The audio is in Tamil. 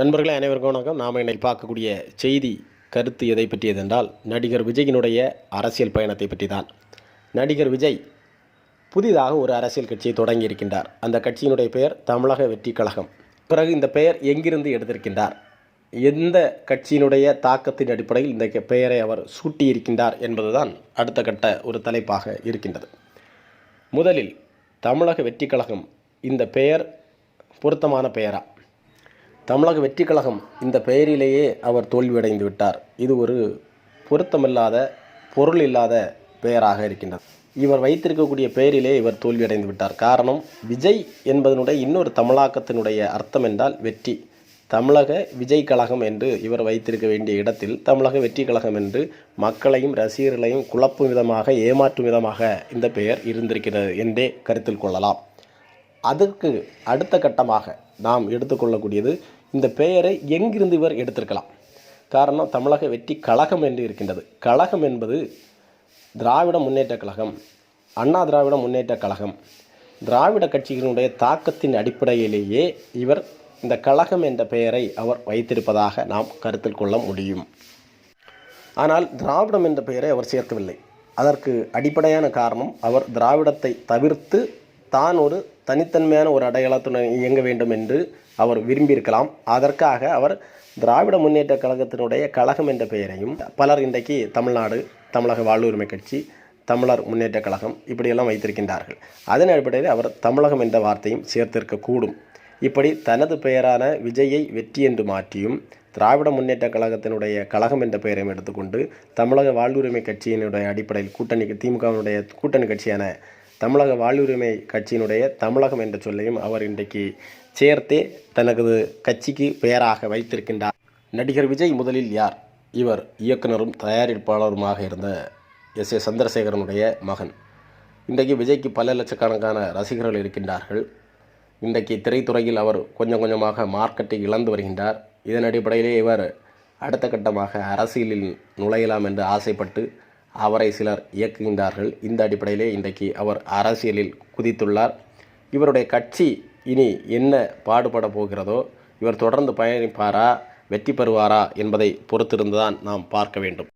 நண்பர்களே அனைவருக்கும் வணக்கம். நாம் இன்னைக்கு பார்க்கக்கூடிய செய்தி கருத்து எதை பற்றியது என்றால் நடிகர் விஜயினுடைய அரசியல் பயணத்தை பற்றி தான் நடிகர் விஜய் புதிதாக ஒரு அரசியல் கட்சியை தொடங்கி இருக்கின்றார். அந்த கட்சியினுடைய பெயர் தமிழக வெற்றி கழகம். பிறகு இந்த பெயர் எங்கிருந்து எடுத்திருக்கின்றார்? எந்த கட்சியினுடைய தாக்கத்தின் அடிப்படையில் இந்த பெயரை அவர் சூட்டியிருக்கின்றார் என்பதுதான் அடுத்த கட்ட ஒரு தலைப்பாக இருக்கின்றது. முதலில் தமிழக வெற்றி கழகம் இந்த பெயர் பொருத்தமான பெயரா? தமிழக வெற்றி கழகம் இந்த பெயரிலேயே அவர் தோல்வியடைந்து விட்டார். இது ஒரு பொருத்தமில்லாத பொருள் இல்லாத பெயராக இருக்கின்றது. இவர் வைத்திருக்கக்கூடிய பெயரிலே இவர் தோல்வியடைந்து விட்டார். காரணம் விஜய் என்பதனுடைய இன்னொரு தமிழாக்கத்தினுடைய அர்த்தம் என்றால் வெற்றி. தமிழக விஜய் கழகம் என்று இவர் வைத்திருக்க வேண்டிய இடத்தில் தமிழக வெற்றி கழகம் என்று மக்களையும் ரசிகர்களையும் குழப்பும் விதமாக ஏமாற்றும் விதமாக இந்த பெயர் இருந்திருக்கிறது என்றே கருத்தில் கொள்ளலாம். அதற்கு அடுத்த கட்டமாக நாம் எடுத்துக்கொள்ளக்கூடியது இந்த பெயரை எங்கிருந்து இவர் எடுத்திருக்கலாம்? காரணம் தமிழக வெற்றி கழகம் என்று இருக்கின்றது. கழகம் என்பது திராவிட முன்னேற்ற கழகம் அண்ணா திராவிட முன்னேற்ற கழகம். திராவிட கட்சிகளுடைய தாக்கத்தின் அடிப்படையிலேயே இவர் இந்த கழகம் என்ற பெயரை அவர் வைத்திருப்பதாக நாம் கருத்தில் கொள்ள முடியும். ஆனால் திராவிடம் என்ற பெயரை அவர் சேர்க்கவில்லை. அதற்கு அடிப்படையான காரணம் அவர் திராவிடத்தை தவிர்த்து தான் ஒரு தனித்தன்மையான ஒரு அடையாளத்துடன் இயங்க வேண்டும் என்று அவர் விரும்பியிருக்கலாம். அதற்காக அவர் திராவிட முன்னேற்ற கழகத்தினுடைய கழகம் என்ற பெயரையும் பலர் இன்றைக்கு தமிழ்நாடு தமிழக வாழ்வுரிமை கட்சி தமிழர் முன்னேற்ற கழகம் இப்படியெல்லாம் வைத்திருக்கின்றார்கள். அதன் அடிப்படையில் அவர் தமிழகம் என்ற வார்த்தையும் சேர்த்திருக்கக்கூடும். இப்படி தனது பெயரான விஜயை வெற்றி என்று மாற்றியும் திராவிட முன்னேற்ற கழகத்தினுடைய கழகம் என்ற பெயரையும் எடுத்துக்கொண்டு தமிழக வாழ்வுரிமை கட்சியினுடைய அடிப்படையில் கூட்டணி திமுகவினுடைய கூட்டணி கட்சியான தமிழக வாழ்வுரிமை கட்சியினுடைய தமிழகம் என்ற சொல்லையும் அவர் இன்றைக்கு சேர்த்தே தனது கட்சிக்கு பெயராக வைத்திருக்கின்றார். நடிகர் விஜய் முதலில் யார்? இவர் இயக்குனரும் தயாரிப்பாளருமாக இருந்த எஸ். ஏ. சந்திரசேகரனுடைய மகன். இன்றைக்கு விஜய்க்கு பல லட்சக்கணக்கான ரசிகர்கள் இருக்கின்றார்கள். இன்றைக்கு திரைத்துறையில் அவர் கொஞ்சம் கொஞ்சமாக மார்க்கெட்டை இழந்து வருகின்றார். இதன் அடிப்படையிலே இவர் அடுத்த கட்டமாக அரசியலில் நுழையலாம் என்று ஆசைப்பட்டு அவரை சிலர் இயக்குகின்றார்கள். இந்த அடிப்படையிலே இன்றைக்கு அவர் அரசியலில் குதித்துள்ளார். இவருடைய கட்சி இனி என்ன பாடுபட போகிறதோ இவர் தொடர்ந்து பயணிப்பாரா வெற்றி பெறுவாரா என்பதை பொறுத்திருந்துதான் நாம் பார்க்க வேண்டும்.